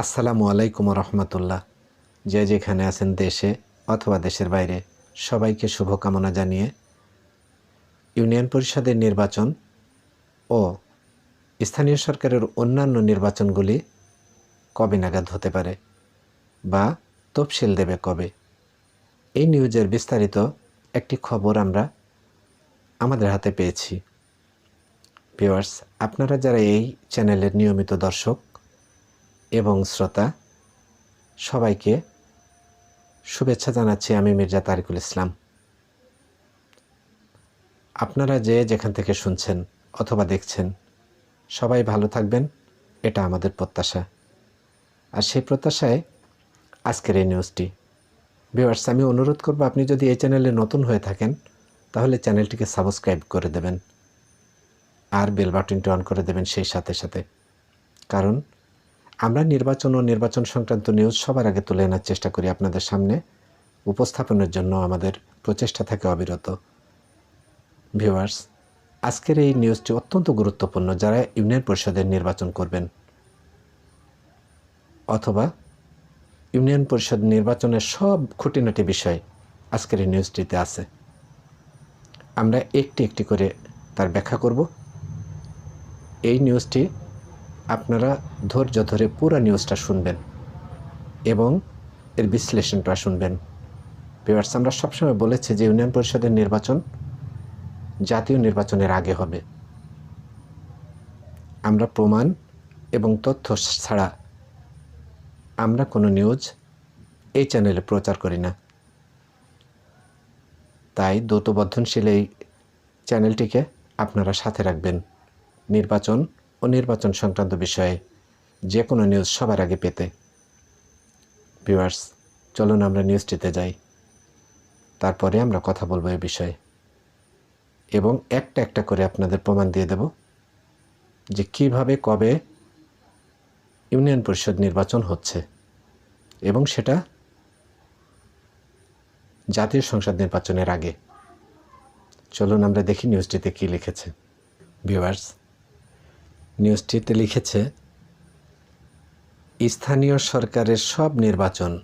আসসালামু আলাইকুম রহমতুল্লাহ। যে যেখানে আছেন দেশে অথবা দেশের বাইরে, সবাইকে শুভকামনা জানিয়ে ইউনিয়ন পরিষদের নির্বাচন ও স্থানীয় সরকারের অন্যান্য নির্বাচনগুলি কবে নাগাদ হতে পারে বা তফসিল দেবে কবে? এই নিউজের বিস্তারিত একটি খবর আমরা আমাদের হাতে পেয়েছি। ভিউয়ার্স, আপনারা যারা এই চ্যানেলের নিয়মিত দর্শক এবং শ্রোতা, সবাইকে শুভেচ্ছা জানাচ্ছি আমি মির্জা তারিকুল ইসলাম। আপনারা যে যেখান থেকে শুনছেন অথবা দেখছেন সবাই ভালো থাকবেন, এটা আমাদের প্রত্যাশা। আর সেই প্রত্যাশায় আজকের এই নিউজটি ভিউয়ার্স আমি অনুরোধ করব, আপনি যদি এই চ্যানেলে নতুন হয়ে থাকেন, তাহলে চ্যানেলটিকে সাবস্ক্রাইব করে দেবেন। আর বেল বাটনটি অন করে দেবেন সেই সাথে সাথে। কারণ, আমরা নির্বাচন ও নির্বাচন সংক্রান্ত নিউজ সবার আগে তুলে আনার চেষ্টা করি আপনাদের সামনে। উপস্থাপনের জন্য আমাদের প্রচেষ্টা থাকে অবিরত। ভিউয়ার্স আজকের এই নিউজটি অত্যন্ত গুরুত্বপূর্ণ যারা ইউনিয়ন পরিষদের নির্বাচন করবেন। অথবা ইউনিয়ন পরিষদ নির্বাচনের সব খুঁটিনাটি বিষয় আজকের এই নিউজটিতে আছে। আমরা একটি একটি করে তার ব্যাখ্যা করব। এই নিউজটি আপনারা ধৈর্য ধরে পুরো নিউজটা শুনবেন এবং এর বিশ্লেষণটা শুনবেন। ভিউয়ার্স আমরা সবসময় বলেছি যে ইউনিয়ন পরিষদের নির্বাচন জাতীয় নির্বাচনের আগে হবে। আমরা প্রমাণ এবং তথ্য ছাড়া আমরা কোনো নিউজ এই চ্যানেলে প্রচার করি না। তাই দ্রুতবর্ধনশীল এই চ্যানেলটিকে আপনারা সাথে রাখবেন। নির্বাচন ও নির্বাচন সংক্রান্ত বিষয়ে যে কোনো নিউজ সবার আগে পেতে। ভিউয়ার্স, চলুন আমরা নিউজটিতে যাই। তারপরে আমরা কথা বলব এ বিষয়ে। এবং একটা একটা করে আপনাদের প্রমাণ দিয়ে দেব যে কীভাবে কবে ইউনিয়ন পরিষদ নির্বাচন হচ্ছে। এবং সেটা জাতীয় সংসদ নির্বাচনের আগে। চলুন আমরা দেখি নিউজটিতে কী লিখেছে। ভিউয়ার্স, নিউজটিতে লিখেছে, স্থানীয় সরকারের সব নির্বাচন,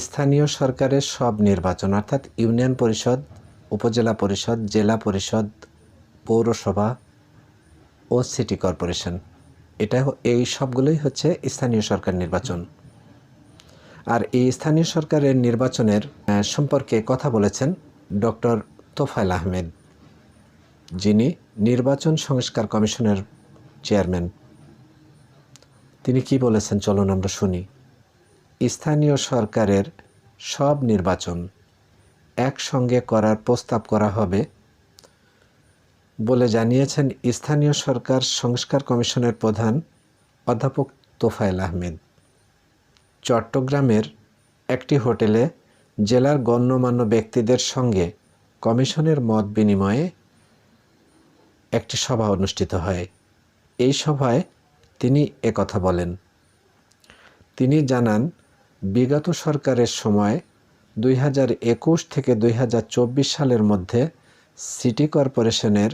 স্থানীয় সরকারের সব নির্বাচন, অর্থাৎ ইউনিয়ন পরিষদ উপজেলা পরিষদ, জেলা পরিষদ, পৌরসভা ও সিটি কর্পোরেশন। এটা এই সবগুলোই হচ্ছে স্থানীয় সরকার নির্বাচন। আর এই স্থানীয় সরকারের নির্বাচনের সম্পর্কে কথা বলেছেন ডক্টর তোফায়েল আহমেদ, যিনি নির্বাচন সংস্কার কমিশনের চেয়ারম্যান। তিনি কি বলেছেন? চলুন আমরা শুনি। স্থানীয় সরকারের সব নির্বাচন একসঙ্গে করার প্রস্তাব করা হবে বলে জানিয়েছেন স্থানীয় সরকার সংস্কার কমিশনের প্রধান অধ্যাপক তোফায়েল আহমেদ। চট্টগ্রামের একটি হোটেলে জেলার গণ্যমান্য ব্যক্তিদের সঙ্গে কমিশনের মত বিনিময়ে একটি সভা অনুষ্ঠিত হয়। এই সভায় তিনি একথা বলেন। তিনি জানান, বিগত সরকারের সময় দুই হাজার একুশ থেকে দুই হাজার চব্বিশ সালের মধ্যে সিটি কর্পোরেশনের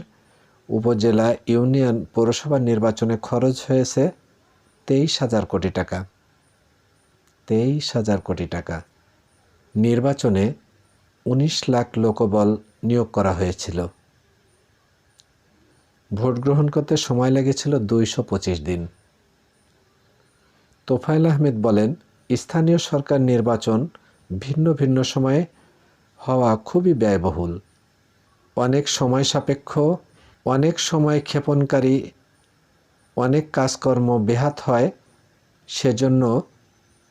উপজেলা ইউনিয়ন পৌরসভা নির্বাচনে খরচ হয়েছে তেইশ হাজার কোটি টাকা। তেইশ হাজার কোটি টাকা। নির্বাচনে উনিশ লাখ লোকবল নিয়োগ করা হয়েছিল। ভোট গ্রহণ করতে সময় লেগেছিল দুইশো পঁচিশ দিন। তোফায়েল আহমেদ বলেন, স্থানীয় সরকার নির্বাচন ভিন্ন ভিন্ন সময়ে হওয়া খুবই ব্যয়বহুল। অনেক সময় সাপেক্ষ, অনেক সময় ক্ষেপণকারী, অনেক কাজকর্ম বেহাত হয়, সেজন্য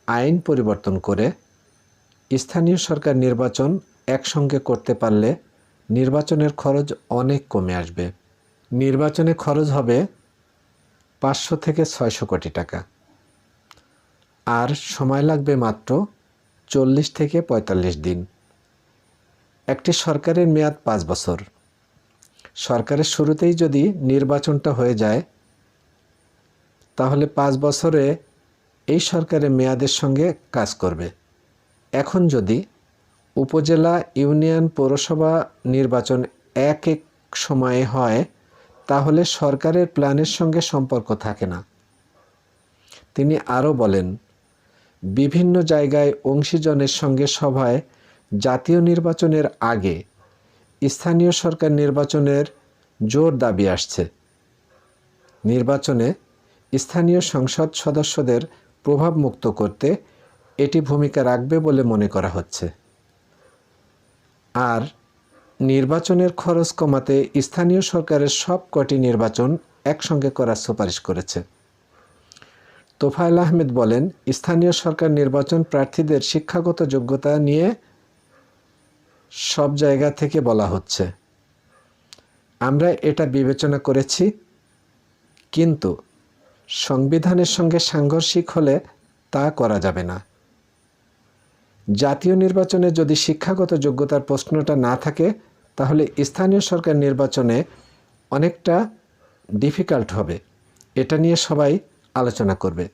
আইন পরিবর্তন করে স্থানীয় সরকার নির্বাচন একসঙ্গে করতে পারলে নির্বাচনের খরচ অনেক কমে আসবে। নির্বাচনে খরচ হবে পাঁচশো থেকে ছয়শো কোটি টাকা। আর সময় লাগবে মাত্র চল্লিশ থেকে পঁয়তাল্লিশ দিন। একটি সরকারের মেয়াদ পাঁচ বছর। সরকারের শুরুতেই যদি নির্বাচনটা হয়ে যায়, তাহলে পাঁচ বছরে এই সরকারের মেয়াদের সঙ্গে কাজ করবে। এখন যদি উপজেলা ইউনিয়ন পৌরসভা নির্বাচন এক এক সময়ে হয়, তাহলে সরকারের প্ল্যানের সঙ্গে সম্পর্ক থাকে না। তিনি আরও বলেন বিভিন্ন জায়গায় অংশীজনের সঙ্গে সভায় জাতীয় নির্বাচনের আগে স্থানীয় সরকার নির্বাচনের জোর দাবি আসছে। নির্বাচনে স্থানীয় সংসদ সদস্যদের প্রভাবমুক্ত করতে এটি ভূমিকা রাখবে বলে মনে করা হচ্ছে। আর নির্বাচনের খরচ কমাতে স্থানীয় সরকারের সব কটি নির্বাচন একসঙ্গে করার সুপারিশ করেছে। তোফায়েল আহমেদ বলেন, স্থানীয় সরকার নির্বাচন প্রার্থীদের শিক্ষাগত যোগ্যতা নিয়ে সব জায়গা থেকে বলা হচ্ছে। আমরা এটা বিবেচনা করেছি, কিন্তু সংবিধানের সঙ্গে সাংঘর্ষিক হলে তা করা যাবে না। জাতীয় নির্বাচনে যদি শিক্ষাগত যোগ্যতার প্রশ্নটা না থাকে, তাহলে স্থানীয় সরকার নির্বাচনে অনেকটা ডিফিকাল্ট হবে। এটা নিয়ে সবাই আলোচনা করবে।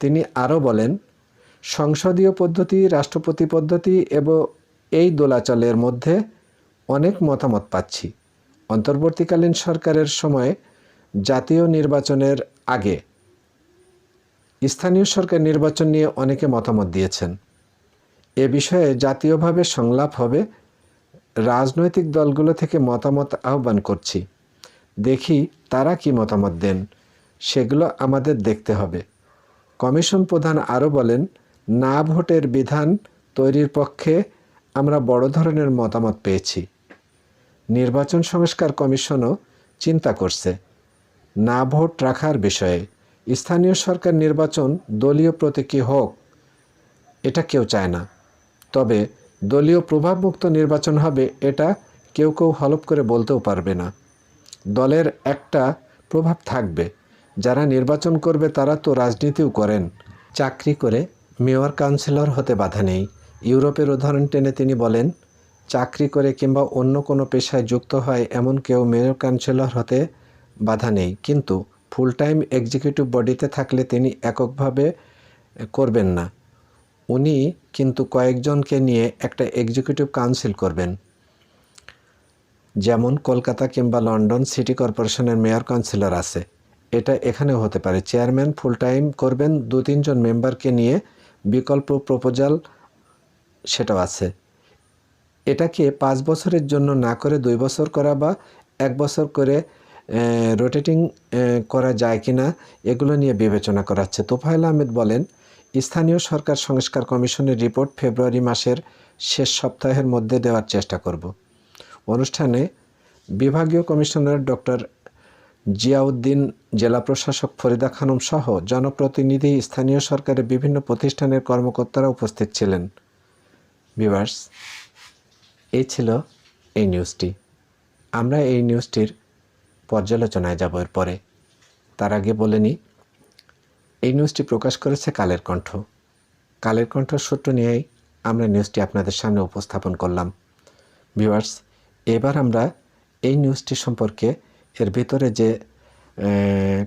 তিনি আরও বলেন, সংসদীয় পদ্ধতি, রাষ্ট্রপতি পদ্ধতি এবং এই দোলাচলের মধ্যে অনেক মতামত পাচ্ছি। অন্তর্বর্তীকালীন সরকারের সময় জাতীয় নির্বাচনের আগে স্থানীয় সরকার নির্বাচন নিয়ে অনেকে মতামত দিয়েছেন। এ বিষয়ে জাতীয়ভাবে সংলাপ হবে। রাজনৈতিক দলগুলো থেকে মতামত আহ্বান করছি। দেখি তারা কি মতামত দেন। সেগুলো আমাদের দেখতে হবে। কমিশন প্রধান আরও বলেন, না ভোটের বিধান তৈরির পক্ষে আমরা বড় ধরনের মতামত পেয়েছি। নির্বাচন সংস্কার কমিশনও চিন্তা করছে না ভোট রাখার বিষয়ে। স্থানীয় সরকার নির্বাচন দলীয় প্রতীকী হোক, এটা কেউ চায় না। তবে দলীয় প্রভাবমুক্ত নির্বাচন হবে এটা কেউ কেউ হলপ করে বলতেও পারবে না। দলের একটা প্রভাব থাকবে। যারা নির্বাচন করবে তারা তো রাজনীতিও করেন। চাকরি করে মেয়র কাউন্সিলর হতে বাধা নেই। ইউরোপের উদাহরণ টেনে তিনি বলেন, চাকরি করে কিংবা অন্য কোনো পেশায় যুক্ত হয় এমন কেউ মেয়র কাউন্সিলর হতে বাধা নেই। কিন্তু ফুল টাইম এক্সিকিউটিভ বডিতে থাকলে তিনি এককভাবে করবেন না। উনি কিন্তু কয়েকজনকে নিয়ে একটা এক্সিকিউটিভ কাউন্সিল করবেন। যেমন কলকাতা কিংবা লন্ডন সিটি কর্পোরেশনের মেয়র কাউন্সিলর আছে। এটা এখানেও হতে পারে। চেয়ারম্যান ফুল টাইম করবেন, দু তিনজন মেম্বারকে নিয়ে বিকল্প প্রপোজাল সেটাও আছে। এটাকে পাঁচ বছরের জন্য না করে দুই বছর করা বা এক বছর করে রোটেটিং করা যায় কি না এগুলো নিয়ে বিবেচনা করাচ্ছে। তোফায়েল আহমেদ বলেন, স্থানীয় সরকার সংস্কার কমিশনের রিপোর্ট ফেব্রুয়ারি মাসের শেষ সপ্তাহের মধ্যে দেওয়ার চেষ্টা করব। অনুষ্ঠানে বিভাগীয় কমিশনার ডক্টর জিয়াউদ্দিন, জেলা প্রশাসক ফরিদা খানম সহ জনপ্রতিনিধি, স্থানীয় সরকারের বিভিন্ন প্রতিষ্ঠানের কর্মকর্তারা উপস্থিত ছিলেন। বিভার্স এই ছিল এই নিউজটি। আমরা এই নিউজটির পর্যালোচনায় যাব এর পরে তার আগে বলে নিই, এই নিউজটি প্রকাশ করেছে কালের কণ্ঠ। কালের কণ্ঠ সূত্র নিয়েই আমরা নিউজটি আপনাদের সামনে উপস্থাপন করলাম। ভিউয়ার্স, এবার আমরা এই নিউজটি সম্পর্কে এর ভিতরে যে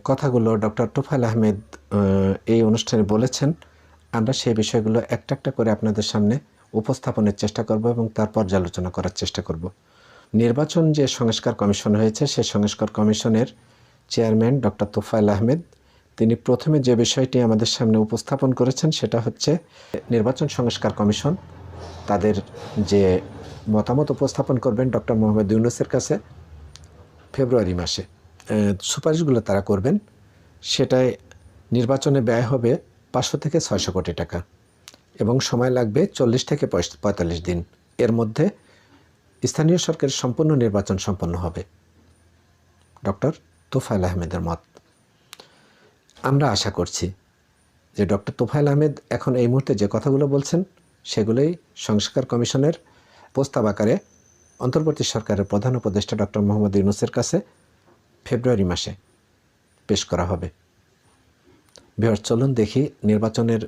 কথাগুলো ডক্টর তোফাল আহমেদ এই অনুষ্ঠানে বলেছেন, আমরা সেই বিষয়গুলো একটা একটা করে আপনাদের সামনে উপস্থাপনের চেষ্টা করব এবং তার পর্যালোচনা করার চেষ্টা করব। নির্বাচন যে সংস্কার কমিশন হয়েছে সেই সংস্কার কমিশনের চেয়ারম্যান ডক্টর তোফায়েল আহমেদ, তিনি প্রথমে যে বিষয়টি আমাদের সামনে উপস্থাপন করেছেন, সেটা হচ্ছে নির্বাচন সংস্কার কমিশন, তাদের যে মতামত উপস্থাপন করবেন ডক্টর মোহাম্মদ ইউনুসের কাছে ফেব্রুয়ারি মাসে সুপারিশগুলো তারা করবেন। সেটায় নির্বাচনে ব্যয় হবে পাঁচশো থেকে ছয়শো কোটি টাকা এবং সময় লাগবে চল্লিশ থেকে পঁয়তাল্লিশ দিন। এর মধ্যে স্থানীয় সরকারের সম্পূর্ণ নির্বাচন সম্পন্ন হবে। ডক্টর তোফায়েল আহমেদের মত। আমরা আশা করছি যে ডক্টর তোফায়েল আহমেদ এখন এই মুহূর্তে যে কথাগুলো বলছেন, সেগুলোই সংস্কার কমিশনের প্রস্তাব আকারে অন্তর্বর্তী সরকারের প্রধান উপদেষ্টা ডক্টর মোহাম্মদ ইউনুসের কাছে ফেব্রুয়ারি মাসে পেশ করা হবে। বিহার, চলুন দেখি নির্বাচনের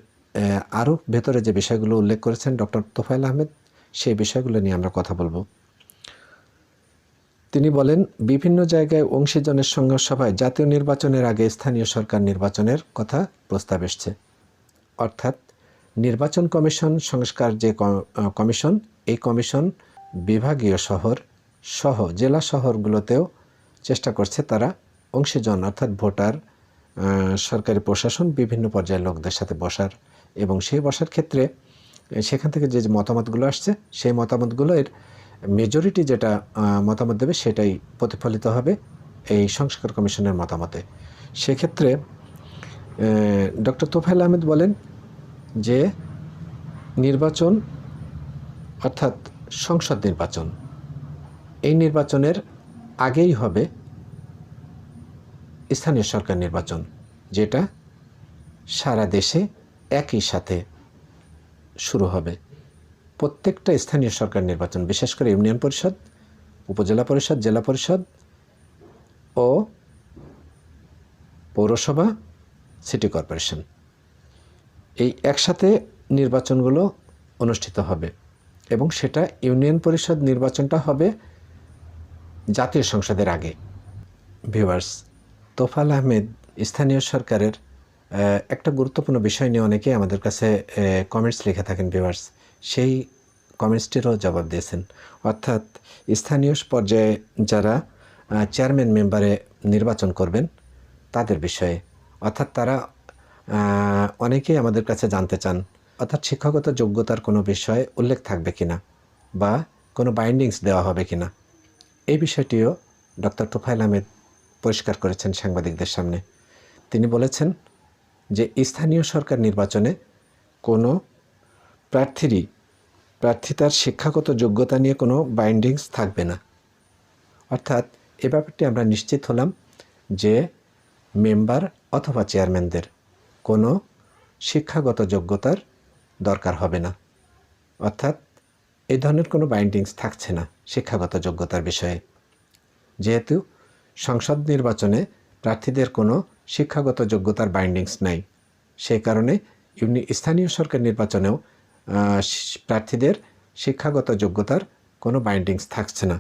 আরও ভেতরে যে বিষয়গুলো উল্লেখ করেছেন ডক্টর তোফায়েল আহমেদ, সেই বিষয়গুলো নিয়ে আমরা কথা বলব। তিনি বলেন, বিভিন্ন জায়গায় অংশীজনের সঙ্গে সভায় জাতীয় নির্বাচনের আগে স্থানীয় সরকার নির্বাচনের কথা প্রস্তাব এসছে। অর্থাৎ নির্বাচন কমিশন, সংস্কার যে কমিশন, এই কমিশন বিভাগীয় শহর সহ জেলা শহরগুলোতেও চেষ্টা করছে তারা অংশীজন, অর্থাৎ ভোটার সরকারি প্রশাসন, বিভিন্ন পর্যায়ের লোকদের সাথে বসার এবং সেই বসার ক্ষেত্রে সেখান থেকে যে মতামতগুলো আসছে, সেই মতামতগুলো এর মেজরিটি যেটা মতামত দেবে সেটাই প্রতিফলিত হবে এই সংস্কার কমিশনের মতামতে। সেক্ষেত্রে ডক্টর তোফায়েল আহমেদ বলেন যে নির্বাচন, অর্থাৎ সংসদ নির্বাচন। এই নির্বাচনের আগেই হবে স্থানীয় সরকার নির্বাচন, যেটা সারা দেশে একই সাথে শুরু হবে। প্রত্যেকটা স্থানীয় সরকার নির্বাচন, বিশেষ করে ইউনিয়ন পরিষদ, উপজেলা পরিষদ, জেলা পরিষদ ও পৌরসভা, সিটি কর্পোরেশন। এই একসাথে নির্বাচনগুলো অনুষ্ঠিত হবে। এবং সেটা ইউনিয়ন পরিষদ নির্বাচনটা হবে জাতীয় সংসদের আগে। ভিউয়ার্স তোফাল আহমেদ, স্থানীয় সরকারের একটা গুরুত্বপূর্ণ বিষয় নিয়ে অনেকেই আমাদের কাছে কমেন্টস লিখে থাকেন ভিউয়ার্স। সেই কমেন্টসটিরও জবাব দিয়েছেন। অর্থাৎ স্থানীয় পর্যায়ে যারা চেয়ারম্যান মেম্বারে নির্বাচন করবেন, তাদের বিষয়ে। অর্থাৎ তারা অনেকেই আমাদের কাছে জানতে চান অর্থাৎ শিক্ষাগত যোগ্যতার কোনো বিষয়ে উল্লেখ থাকবে কিনা বা কোনো বাইন্ডিংস দেওয়া হবে কিনা? এই বিষয়টিও ডক্টর তোফায়েল আহমেদ পরিষ্কার করেছেন সাংবাদিকদের সামনে। তিনি বলেছেন যে স্থানীয় সরকার নির্বাচনে কোনো প্রার্থীরই প্রার্থী তার শিক্ষাগত যোগ্যতা নিয়ে কোনো বাইন্ডিংস থাকবে না। অর্থাৎ এ ব্যাপারটি আমরা নিশ্চিত হলাম যে মেম্বার অথবা চেয়ারম্যানদের কোনো শিক্ষাগত যোগ্যতার দরকার হবে না। অর্থাৎ এই ধরনের কোনো বাইন্ডিংস থাকছে না শিক্ষাগত যোগ্যতার বিষয়ে। যেহেতু সংসদ নির্বাচনে প্রার্থীদের কোনো শিক্ষাগত যোগ্যতার বাইন্ডিংস নাই। সেই কারণে ইউনি স্থানীয় সরকার নির্বাচনেও প্রার্থীদের শিক্ষাগত যোগ্যতার কোনো বাইন্ডিংস থাকছে না।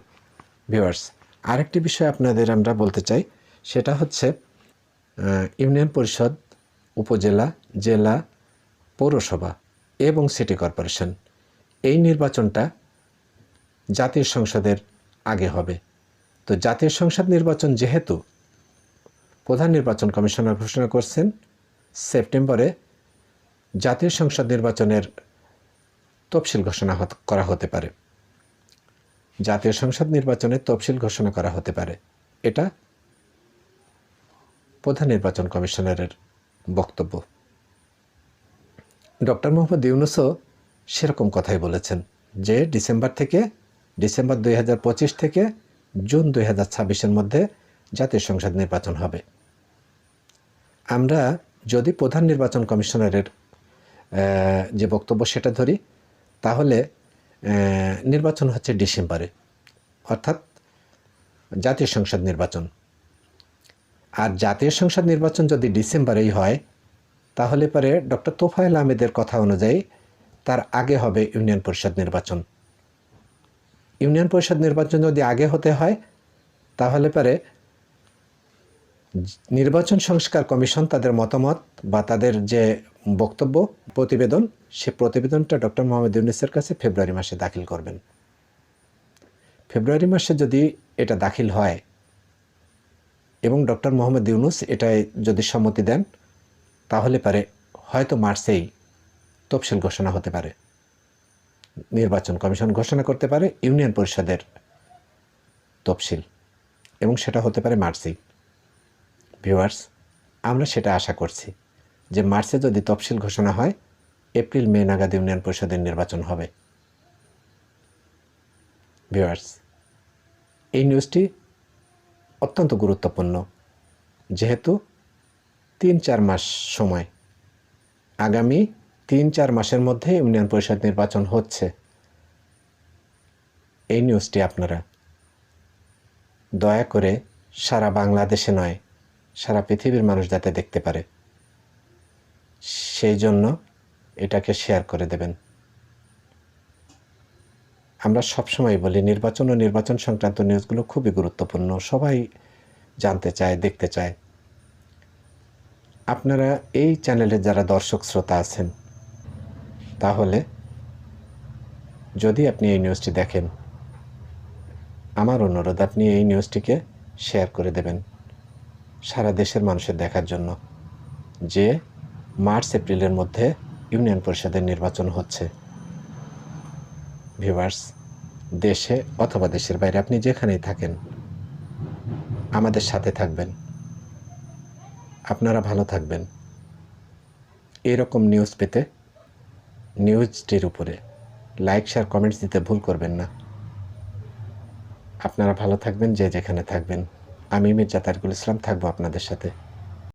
ভিউয়ার্স আরেকটি বিষয় আপনাদের আমরা বলতে চাই, সেটা হচ্ছে ইউনিয়ন পরিষদ, উপজেলা, জেলা, পৌরসভা। এবং সিটি কর্পোরেশন। এই নির্বাচনটা জাতীয় সংসদের আগে হবে। তো জাতীয় সংসদ নির্বাচন যেহেতু প্রধান নির্বাচন কমিশনার ঘোষণা করছেন, সেপ্টেম্বরে জাতীয় সংসদ নির্বাচনের তফসিল ঘোষণা করা হতে পারে। জাতীয় সংসদ নির্বাচনের তফসিল ঘোষণা করা হতে পারে। এটা প্রধান নির্বাচন কমিশনারের বক্তব্য। ডক্টর মোহাম্মদ ইউনুসও সেরকম কথাই বলেছেন যে ডিসেম্বর থেকে, ডিসেম্বর দুই হাজার পঁচিশ থেকে জুন দুই হাজার মধ্যে জাতীয় সংসদ নির্বাচন হবে। আমরা যদি প্রধান নির্বাচন কমিশনারের যে বক্তব্য সেটা ধরি, তাহলে নির্বাচন হচ্ছে ডিসেম্বরে, অর্থাৎ জাতীয় সংসদ নির্বাচন। আর জাতীয় সংসদ নির্বাচন যদি ডিসেম্বরেই হয় তাহলে পরে ডক্টর তোফায়েল আহমেদের কথা অনুযায়ী তার আগে হবে ইউনিয়ন পরিষদ নির্বাচন। ইউনিয়ন পরিষদ নির্বাচন যদি আগে হতে হয়, তাহলে পরে নির্বাচন সংস্কার কমিশন তাদের মতামত বা তাদের যে বক্তব্য, প্রতিবেদন, সে প্রতিবেদনটা ডক্টর মোহাম্মদ ইউনিসের কাছে ফেব্রুয়ারি মাসে দাখিল করবেন। ফেব্রুয়ারি মাসে যদি এটা দাখিল হয় এবং ডক্টর মোহাম্মদ ইউনুস এটায় যদি সম্মতি দেন তাহলে পারে, হয়তো মার্চেই তফসিল ঘোষণা হতে পারে। নির্বাচন কমিশন ঘোষণা করতে পারে ইউনিয়ন পরিষদের তফসিল, এবং সেটা হতে পারে মার্চেই। ভিউয়ার্স, আমরা সেটা আশা করছি যে মার্চে যদি তফসিল ঘোষণা হয়, এপ্রিল, মে নাগাদ ইউনিয়ন পরিষদের নির্বাচন হবে। ভিউয়ার্স, এই নিউজটি অত্যন্ত গুরুত্বপূর্ণ, যেহেতু তিন, চার মাস সময়। আগামী তিন, চার মাসের মধ্যে ইউনিয়ন পরিষদ নির্বাচন হচ্ছে। এই নিউজটি আপনারা দয়া করে সারা বাংলাদেশে নয়, সারা পৃথিবীর মানুষ যাতে দেখতে পারে। সেই জন্য এটাকে শেয়ার করে দেবেন। আমরা সবসময় বলি, নির্বাচন ও নির্বাচন সংক্রান্ত নিউজগুলো খুবই গুরুত্বপূর্ণ। সবাই জানতে চায়, দেখতে চায়। আপনারা এই চ্যানেলের যারা দর্শক শ্রোতা আছেন, তাহলে যদি আপনি এই নিউজটি দেখেন, আমার অনুরোধ, আপনি এই নিউজটিকে শেয়ার করে দেবেন সারা দেশের মানুষের দেখার জন্য, যে মার্চ, এপ্রিলের মধ্যে ইউনিয়ন পরিষদের নির্বাচন হচ্ছে। ভিভার্স দেশে অথবা দেশের বাইরে আপনি যেখানেই থাকেন, আমাদের সাথে থাকবেন। আপনারা ভালো থাকবেন। এরকম নিউজ পেতে নিউজটির উপরে লাইক শেয়ার কমেন্টস দিতে ভুল করবেন না। আপনারা ভালো থাকবেন, যে যেখানে থাকবেন। আমি মির্জা তারিকুল ইসলাম থাকব আপনাদের সাথে।